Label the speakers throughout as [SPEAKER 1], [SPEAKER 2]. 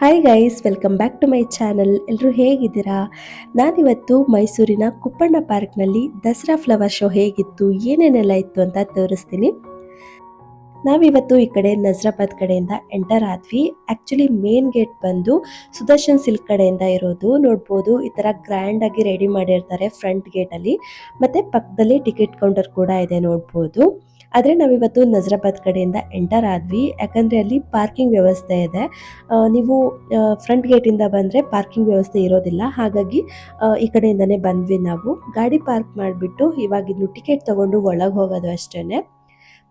[SPEAKER 1] Hi guys welcome back to my channel ಎಲ್ಲರೂ ಹೇಗಿದ್ದೀರಾ? ನಾನಿವತ್ತು ಮೈಸೂರಿನ ಕುಪ್ಪಣ್ಣ ಪಾರ್ಕ್ನಲ್ಲಿ ದಸರಾ ಫ್ಲವರ್ ಶೋ ಹೇಗಿತ್ತು, ಏನೇನೆಲ್ಲ ಇತ್ತು ಅಂತ ತೋರಿಸ್ತೀನಿ. ನಾವಿವತ್ತು ಈ ಕಡೆ ನಜರಾಬಾದ್ ಕಡೆಯಿಂದ ಎಂಟರ್ ಆದ್ವಿ. ಆ್ಯಕ್ಚುಲಿ ಮೇನ್ ಗೇಟ್ ಬಂದು ಸುದರ್ಶನ್ ಸಿಲ್ಕ್ ಕಡೆಯಿಂದ ಇರೋದು. ನೋಡ್ಬೋದು, ಈ ತರ ಗ್ರ್ಯಾಂಡಾಗಿ ರೆಡಿ ಮಾಡಿರ್ತಾರೆ ಫ್ರಂಟ್ ಗೇಟಲ್ಲಿ ಮತ್ತೆ ಪಕ್ಕದಲ್ಲಿ ಟಿಕೆಟ್ ಕೌಂಟರ್ ಕೂಡ ಇದೆ, ನೋಡ್ಬೋದು. ಆದ್ರೆ ನಾವಿವತ್ತು ನಜರಾಬಾದ್ ಕಡೆಯಿಂದ ಎಂಟರ್ ಆದ್ವಿ. ಯಾಕಂದರೆ ಅಲ್ಲಿ ಪಾರ್ಕಿಂಗ್ ವ್ಯವಸ್ಥೆ ಇದೆ. ನೀವು ಫ್ರಂಟ್ ಗೇಟಿಂದ ಬಂದರೆ ಪಾರ್ಕಿಂಗ್ ವ್ಯವಸ್ಥೆ ಇರೋದಿಲ್ಲ. ಹಾಗಾಗಿ ಈ ಕಡೆಯಿಂದನೇ ಬಂದ್ವಿ ನಾವು. ಗಾಡಿ ಪಾರ್ಕ್ ಮಾಡಿಬಿಟ್ಟು ಇವಾಗ ಇನ್ನು ಟಿಕೆಟ್ ತೊಗೊಂಡು ಒಳಗೆ ಹೋಗೋದು ಅಷ್ಟೇ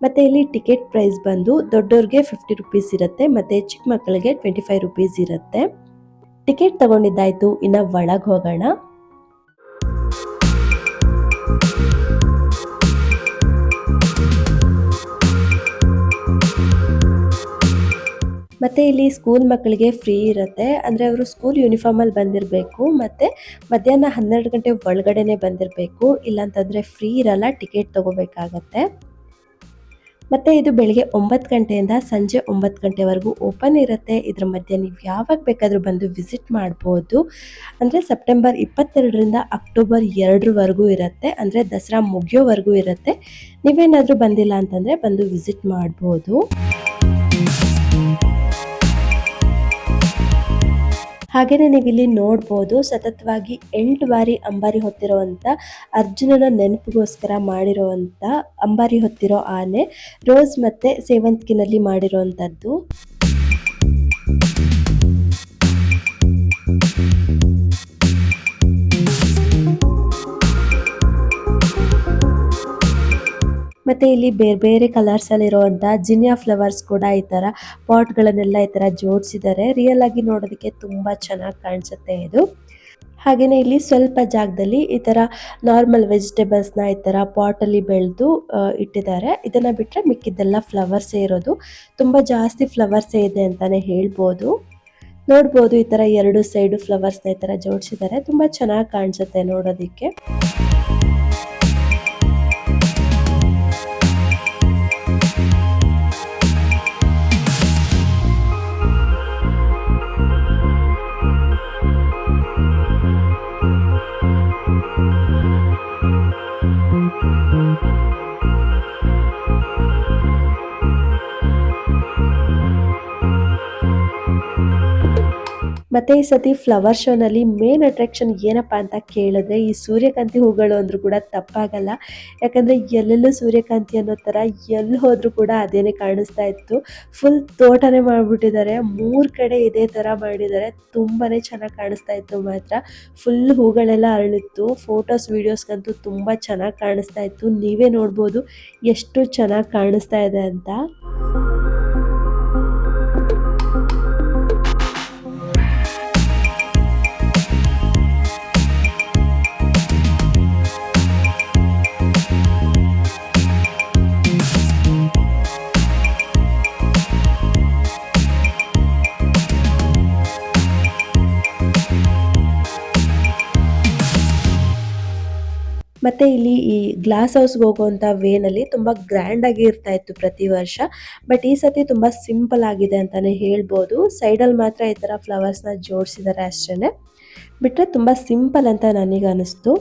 [SPEAKER 1] ಮತ್ತು ಇಲ್ಲಿ ಟಿಕೆಟ್ ಪ್ರೈಸ್ ಬಂದು ದೊಡ್ಡೋರಿಗೆ ಫಿಫ್ಟಿ ರುಪೀಸ್ ಇರುತ್ತೆ, ಮತ್ತು ಚಿಕ್ಕ ಮಕ್ಕಳಿಗೆ ಟ್ವೆಂಟಿ ಫೈವ್ ರುಪೀಸ್ ಇರುತ್ತೆ. ಟಿಕೆಟ್ ತೊಗೊಂಡಿದ್ದಾಯಿತು, ಇನ್ನು ಒಳಗೆ ಹೋಗೋಣ. ಮತ್ತೆ ಇಲ್ಲಿ ಸ್ಕೂಲ್ ಮಕ್ಕಳಿಗೆ ಫ್ರೀ ಇರುತ್ತೆ. ಅಂದ್ರೆ ಅವರು ಸ್ಕೂಲ್ ಯೂನಿಫಾರ್ಮಲ್ಲಿ ಬಂದಿರಬೇಕು. ಮತ್ತೆ ಮಧ್ಯಾಹ್ನ ಹನ್ನೆರಡು ಗಂಟೆ ಒಳಗಡೆನೆ ಬಂದಿರಬೇಕು. ಇಲ್ಲಾಂತಂದರೆ ಫ್ರೀ ಇರಲ್ಲ ಟಿಕೆಟ್ ತೊಗೋಬೇಕಾಗತ್ತೆ. ಮತ್ತೆ ಇದು ಬೆಳಗ್ಗೆ ಒಂಬತ್ತು ಗಂಟೆಯಿಂದ ಸಂಜೆ ಒಂಬತ್ತು ಗಂಟೆವರೆಗೂ ಓಪನ್ ಇರುತ್ತೆ. ಇದರ ಮಧ್ಯೆ ನೀವು ಯಾವಾಗ ಬೇಕಾದರೂ ಬಂದು ವಿಸಿಟ್ ಮಾಡ್ಬೋದು. ಅಂದರೆ ಸೆಪ್ಟೆಂಬರ್ ಇಪ್ಪತ್ತೆರಡರಿಂದ ಅಕ್ಟೋಬರ್ ಎರಡರವರೆಗೂ ಇರುತ್ತೆ. ಅಂದರೆ ದಸರಾ ಮುಗಿಯೋವರೆಗೂ ಇರುತ್ತೆ. ನೀವೇನಾದರೂ ಬಂದಿಲ್ಲ ಅಂತಂದರೆ ಬಂದು ವಿಸಿಟ್ ಮಾಡ್ಬೋದು. ಹಾಗೇನೆ ನೀವು ಇಲ್ಲಿ ನೋಡ್ಬೋದು, ಸತತವಾಗಿ ಎಂಟು ಬಾರಿ ಅಂಬಾರಿ ಹೊತ್ತಿರುವಂತ ಅರ್ಜುನನ ನೆನಪಿಗೋಸ್ಕರ ಮಾಡಿರುವಂತ ಅಂಬಾರಿ ಹೊತ್ತಿರೋ ಆನೆ ರೋಸ್ ಮತ್ತೆ ಸೇವಂತಿಗೆನಲ್ಲಿ ಮಾಡಿರುವಂತದ್ದು. ಮತ್ತೆ ಇಲ್ಲಿ ಬೇರೆ ಬೇರೆ ಕಲರ್ಸ್ ಅಲ್ಲಿ ಇರುವಂತ ಜಿನಿಯಾ ಫ್ಲವರ್ಸ್ ಕೂಡ ಈ ತರ ಪಾಟ್ ಗಳನ್ನೆಲ್ಲ ಈ ತರ ಜೋಡಿಸಿದ್ದಾರೆ. ರಿಯಲ್ ಆಗಿ ನೋಡೋದಕ್ಕೆ ತುಂಬಾ ಚೆನ್ನಾಗಿ ಕಾಣಿಸುತ್ತೆ ಇದು. ಹಾಗೇನೆ ಇಲ್ಲಿ ಸ್ವಲ್ಪ ಜಾಗದಲ್ಲಿ ಈ ತರ ನಾರ್ಮಲ್ ವೆಜಿಟೇಬಲ್ಸ್ನ ಈ ತರ ಪಾಟ್ ಅಲ್ಲಿ ಬೆಳೆದು ಇಟ್ಟಿದ್ದಾರೆ. ಇದನ್ನ ಬಿಟ್ರೆ ಮಿಕ್ಕಿದ್ದೆಲ್ಲ ಫ್ಲವರ್ಸ್ ಇರೋದು. ತುಂಬಾ ಜಾಸ್ತಿ ಫ್ಲವರ್ಸ್ ಇದೆ ಅಂತಾನೆ ಹೇಳ್ಬೋದು. ನೋಡ್ಬೋದು ಈ ತರ ಎರಡು ಸೈಡ್ ಫ್ಲವರ್ಸ್ನ ಈ ತರ ಜೋಡಿಸಿದ್ದಾರೆ. ತುಂಬಾ ಚೆನ್ನಾಗಿ ಕಾಣಿಸುತ್ತೆ ನೋಡೋದಿಕ್ಕೆ. ಮತ್ತೆ ಈ ಸತಿ ಫ್ಲವರ್ ಶೋನಲ್ಲಿ ಮೇನ್ ಅಟ್ರಾಕ್ಷನ್ ಏನಪ್ಪಾ ಅಂತ ಕೇಳಿದ್ರೆ ಈ ಸೂರ್ಯಕಾಂತಿ ಹೂಗಳು ಅಂದ್ರೂ ಕೂಡ ತಪ್ಪಾಗಲ್ಲ. ಯಾಕಂದ್ರೆ ಎಲ್ಲೆಲ್ಲೂ ಸೂರ್ಯಕಾಂತಿ ಅನ್ನೋ ತರ ಎಲ್ಲಿ ಹೋದ್ರೂ ಕೂಡ ಅದೇನೆ ಕಾಣಿಸ್ತಾ ಇತ್ತು. ಫುಲ್ ತೋಟನೇ ಮಾಡ್ಬಿಟ್ಟಿದ್ದಾರೆ. ಮೂರ್ ಕಡೆ ಇದೇ ತರ ಮಾಡಿದ್ದಾರೆ. ತುಂಬಾನೇ ಚೆನ್ನಾಗಿ ಕಾಣಿಸ್ತಾ ಇತ್ತು ಮಾತ್ರ. ಫುಲ್ ಹೂಗಳೆಲ್ಲ ಅರಳಿತ್ತು. ಫೋಟೋಸ್ ವಿಡಿಯೋಸ್ಗಂತೂ ತುಂಬಾ ಚೆನ್ನಾಗಿ ಕಾಣಿಸ್ತಾ ಇತ್ತು. ನೀವೇ ನೋಡ್ಬೋದು ಎಷ್ಟು ಚೆನ್ನಾಗಿ ಕಾಣಿಸ್ತಾ ಇದೆ ಅಂತ. ಮತ್ತೆ ಇಲ್ಲಿ ಈ ಗ್ಲಾಸ್ ಹೌಸ್ಗೆ ಹೋಗುವಂತ ವೇನಲ್ಲಿ ತುಂಬಾ ಗ್ರ್ಯಾಂಡ್ ಆಗಿ ಇರ್ತಾ ಇತ್ತು ಪ್ರತಿ ವರ್ಷ. ಬಟ್ ಈ ಸತಿ ತುಂಬಾ ಸಿಂಪಲ್ ಆಗಿದೆ ಅಂತಾನೆ ಹೇಳ್ಬೋದು. ಅಲ್ಲಿ ಮಾತ್ರ ಈ ತರ ಫ್ಲವರ್ಸ್ನ ಜೋಡಿಸಿದ್ದಾರೆ ಅಷ್ಟೇನೆ. ಬಿಟ್ರೆ ತುಂಬಾ ಸಿಂಪಲ್ ಅಂತ ನನಗೆ ಅನಿಸ್ತು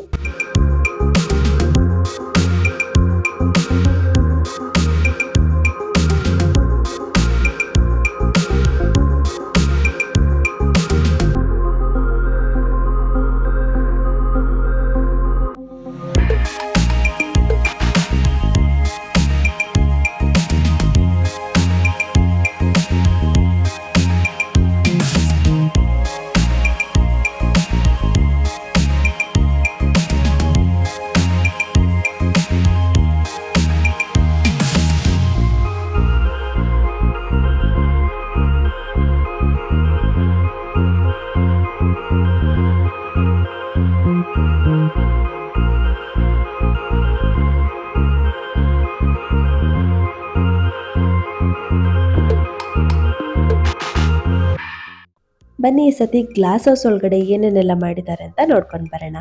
[SPEAKER 1] ಬನ್ನಿ ಸತಿ ಗ್ಲಾಸ್ ಹೌಸ್ ಒಳಗಡೆ ಏನೇನೆಲ್ಲ ಮಾಡಿದ್ದಾರೆ ಅಂತ ನೋಡ್ಕೊಂಡು ಬರೋಣ.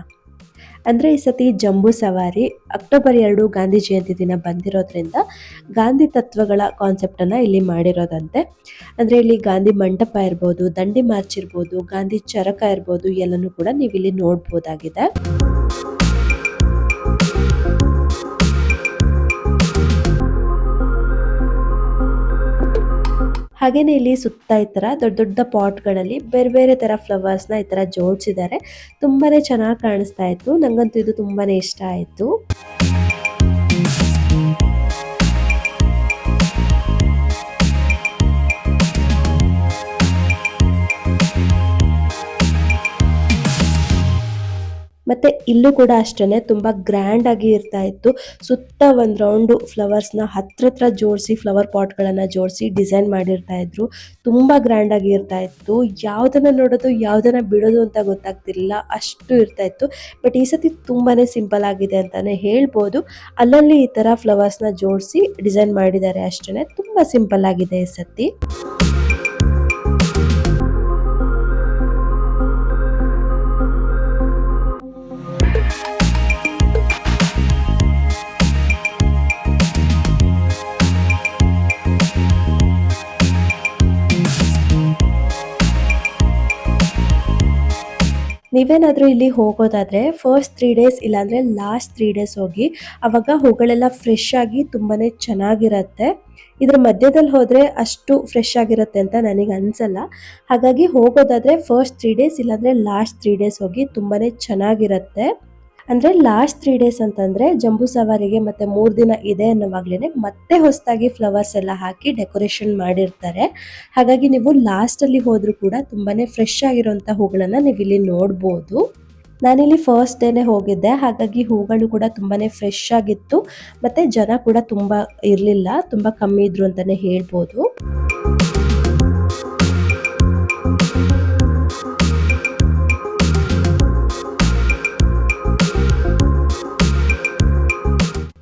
[SPEAKER 1] ಅಂದರೆ ಈ ಸತಿ ಜಂಬೂ ಸವಾರಿ ಅಕ್ಟೋಬರ್ ಎರಡು ಗಾಂಧಿ ಜಯಂತಿ ದಿನ ಬಂದಿರೋದ್ರಿಂದ ಗಾಂಧಿ ತತ್ವಗಳ ಕಾನ್ಸೆಪ್ಟನ್ನು ಇಲ್ಲಿ ಮಾಡಿರೋದಂತೆ. ಅಂದರೆ ಇಲ್ಲಿ ಗಾಂಧಿ ಮಂಟಪ ಇರ್ಬೋದು, ದಂಡಿ ಮಾರ್ಚ್ ಇರ್ಬೋದು, ಗಾಂಧಿ ಚರಕ ಇರ್ಬೋದು, ಎಲ್ಲನೂ ಕೂಡ ನೀವು ಇಲ್ಲಿ ನೋಡ್ಬೋದಾಗಿದೆ. ಹಾಗೇನೆ ಇಲ್ಲಿ ಸುತ್ತ ಈ ತರ ದೊಡ್ಡ ದೊಡ್ಡ ಪಾಟ್ಗಳಲ್ಲಿ ಬೇರೆ ಬೇರೆ ತರ ಫ್ಲವರ್ಸ್ನ ಈ ತರ ಜೋಡಿಸಿದ್ದಾರೆ. ತುಂಬಾನೇ ಚೆನ್ನಾಗಿ ಕಾಣಿಸ್ತಾ ಇತ್ತು. ನಂಗಂತೂ ಇದು ತುಂಬಾನೇ ಇಷ್ಟ ಆಯ್ತು. ಮತ್ತೆ ಇಲ್ಲೂ ಕೂಡ ಅಷ್ಟೇ ತುಂಬಾ ಗ್ರ್ಯಾಂಡ್ ಆಗಿ ಇರ್ತಾ ಇತ್ತು. ಸುತ್ತ ಒಂದ್ ರೌಂಡ್ ಫ್ಲವರ್ಸ್ನ ಹತ್ರ ಹತ್ರ ಜೋಡಿಸಿ ಫ್ಲವರ್ ಪಾಟ್ ಗಳನ್ನ ಜೋಡಿಸಿ ಡಿಸೈನ್ ಮಾಡಿರ್ತಾ ಇದ್ರು. ತುಂಬಾ ಗ್ರ್ಯಾಂಡ್ ಆಗಿ ಇರ್ತಾ ಇತ್ತು. ಯಾವ್ದನ್ನ ನೋಡೋದು, ಯಾವ್ದನ್ನ ಬಿಡೋದು ಅಂತ ಗೊತ್ತಾಗ್ತಿರ್ಲಿಲ್ಲ. ಅಷ್ಟು ಇರ್ತಾ ಇತ್ತು. ಬಟ್ ಈ ಸತಿ ತುಂಬಾನೇ ಸಿಂಪಲ್ ಆಗಿದೆ ಅಂತಾನೆ ಹೇಳ್ಬೋದು. ಅಲ್ಲಲ್ಲಿ ಈ ತರ ಫ್ಲವರ್ಸ್ನ ಜೋಡಿಸಿ ಡಿಸೈನ್ ಮಾಡಿದ್ದಾರೆ ಅಷ್ಟೇ ತುಂಬಾ ಸಿಂಪಲ್ ಆಗಿದೆ ಈ ಸತಿ. ನೀವೇನಾದರೂ ಇಲ್ಲಿ ಹೋಗೋದಾದರೆ ಫಸ್ಟ್ ತ್ರೀ ಡೇಸ್ ಇಲ್ಲಾಂದರೆ ಲಾಸ್ಟ್ ತ್ರೀ ಡೇಸ್ ಹೋಗಿ ಅವಾಗ ಹೂಗಳೆಲ್ಲ ಫ್ರೆಶ್ ಆಗಿ ತುಂಬಾ ಚೆನ್ನಾಗಿರತ್ತೆ. ಇದ್ರ ಮಧ್ಯದಲ್ಲಿ ಹೋದರೆ ಅಷ್ಟು ಫ್ರೆಶ್ ಆಗಿರುತ್ತೆ ಅಂತ ನನಗೆ ಅನಿಸಲ್ಲ. ಹಾಗಾಗಿ ಹೋಗೋದಾದರೆ ಫಸ್ಟ್ ತ್ರೀ ಡೇಸ್ ಇಲ್ಲಾಂದರೆ ಲಾಸ್ಟ್ ತ್ರೀ ಡೇಸ್ ಹೋಗಿ ತುಂಬಾ ಚೆನ್ನಾಗಿರತ್ತೆ. ಅಂದ್ರೆ ಲಾಸ್ಟ್ ತ್ರೀ ಡೇಸ್ ಅಂತಂದ್ರೆ ಜಂಬೂ ಸವಾರಿಗೆ ಮತ್ತೆ ಮೂರು ದಿನ ಇದೆ ಅನ್ನೋವಾಗ್ಲೇ ಮತ್ತೆ ಹೊಸದಾಗಿ ಫ್ಲವರ್ಸ್ ಎಲ್ಲ ಹಾಕಿ ಡೆಕೋರೇಷನ್ ಮಾಡಿರ್ತಾರೆ. ಹಾಗಾಗಿ ನೀವು ಲಾಸ್ಟಲ್ಲಿ ಹೋದರೂ ಕೂಡ ತುಂಬಾನೇ ಫ್ರೆಶ್ ಆಗಿರುವಂಥ ಹೂಗಳನ್ನು ನೀವು ಇಲ್ಲಿ ನೋಡ್ಬೋದು. ನಾನಿಲ್ಲಿ ಫಸ್ಟ್ ಡೇನೇ ಹೋಗಿದ್ದೆ, ಹಾಗಾಗಿ ಹೂಗಳು ಕೂಡ ತುಂಬಾನೇ ಫ್ರೆಶ್ ಆಗಿತ್ತು. ಮತ್ತೆ ಜನ ಕೂಡ ತುಂಬಾ ಇರಲಿಲ್ಲ, ತುಂಬಾ ಕಮ್ಮಿ ಇದ್ರು ಅಂತಾನೆ ಹೇಳ್ಬೋದು.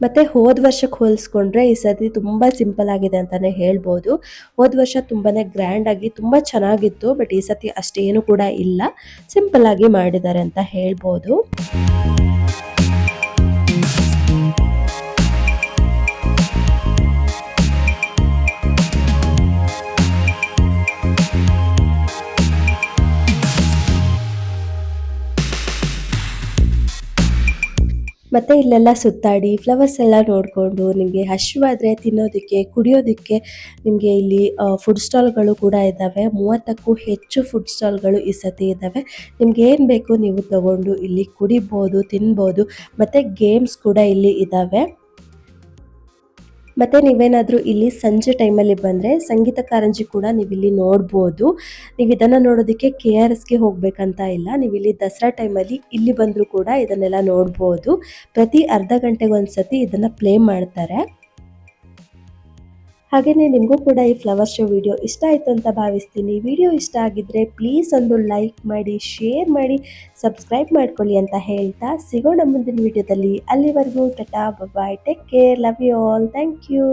[SPEAKER 1] ಮತ್ತೆ ಹೋದ ವರ್ಷಕ್ಕೆ ಹೋಲಿಸ್ಕೊಂಡ್ರೆ ಈ ಸರ್ತಿ ತುಂಬಾ ಸಿಂಪಲ್ ಆಗಿದೆ ಅಂತಾನೆ ಹೇಳ್ಬೋದು. ಹೋದ ವರ್ಷ ತುಂಬಾನೇ ಗ್ರ್ಯಾಂಡ್ ಆಗಿ ತುಂಬಾ ಚೆನ್ನಾಗಿತ್ತು ಬಟ್ ಈ ಸರ್ತಿ ಅಷ್ಟೇನು ಕೂಡ ಇಲ್ಲ. ಸಿಂಪಲ್ ಆಗಿ ಮಾಡಿದ್ದಾರೆ ಅಂತ ಹೇಳ್ಬೋದು. ಮತ್ತೆ ಇಲ್ಲೆಲ್ಲ ಸುತ್ತಾಡಿ ಫ್ಲವರ್ಸ್ ಎಲ್ಲ ನೋಡಿಕೊಂಡು ನಿಮಗೆ ಹಸಿವಾದರೆ ತಿನ್ನೋದಕ್ಕೆ, ಕುಡಿಯೋದಕ್ಕೆ ನಿಮಗೆ ಇಲ್ಲಿ ಫುಡ್ ಸ್ಟಾಲ್ಗಳು ಕೂಡ ಇದ್ದಾವೆ. ಮೂವತ್ತಕ್ಕೂ ಹೆಚ್ಚು ಫುಡ್ ಸ್ಟಾಲ್ಗಳು ಈ ಸತಿ ಇದ್ದಾವೆ. ನಿಮ್ಗೆ ಏನು ಬೇಕು ನೀವು ತಗೊಂಡು ಇಲ್ಲಿ ಕುಡಿಬೋದು, ತಿನ್ಬೋದು, ಮತ್ತೆ ಗೇಮ್ಸ್ ಕೂಡ ಇಲ್ಲಿ ಇದ್ದಾವೆ. ಮತ್ತೆ ನೀವೇನಾದರೂ ಇಲ್ಲಿ ಸಂಜೆ ಟೈಮಲ್ಲಿ ಬಂದರೆ ಸಂಗೀತ ಕಾರಂಜಿ ಕೂಡ ನೀವು ಇಲ್ಲಿ ನೋಡ್ಬೋದು. ನೀವು ಇದನ್ನು ನೋಡೋದಕ್ಕೆ ಕೆ ಆರ್ ಎಸ್ಗೆ ಹೋಗ್ಬೇಕಂತ ಇಲ್ಲ. ನೀವು ಇಲ್ಲಿ ದಸರಾ ಟೈಮಲ್ಲಿ ಇಲ್ಲಿ ಬಂದರೂ ಕೂಡ ಇದನ್ನೆಲ್ಲ ನೋಡ್ಬೋದು. ಪ್ರತಿ ಅರ್ಧ ಗಂಟೆಗೆ ಒಂದ್ಸತಿ ಇದನ್ನು ಪ್ಲೇ ಮಾಡ್ತಾರೆ. ಹಾಗೆಯೇ ನಿಮಗೂ ಕೂಡ ಈ ಫ್ಲವರ್ ಶೋ ವಿಡಿಯೋ ಇಷ್ಟ ಆಯಿತು ಅಂತ ಭಾವಿಸ್ತೀನಿ. ವಿಡಿಯೋ ಇಷ್ಟ ಆಗಿದ್ರೆ ಪ್ಲೀಸ್ ಒಂದು ಲೈಕ್ ಮಾಡಿ ಶೇರ್ ಮಾಡಿ ಸಬ್ಸ್ಕ್ರೈಬ್ ಮಾಡ್ಕೊಳ್ಳಿ ಅಂತ ಹೇಳ್ತಾ ಸಿಗೋಣ ಮುಂದಿನ ವಿಡಿಯೋದಲ್ಲಿ ಅಲ್ಲಿವರೆಗೂ tata bye take care love you all thank you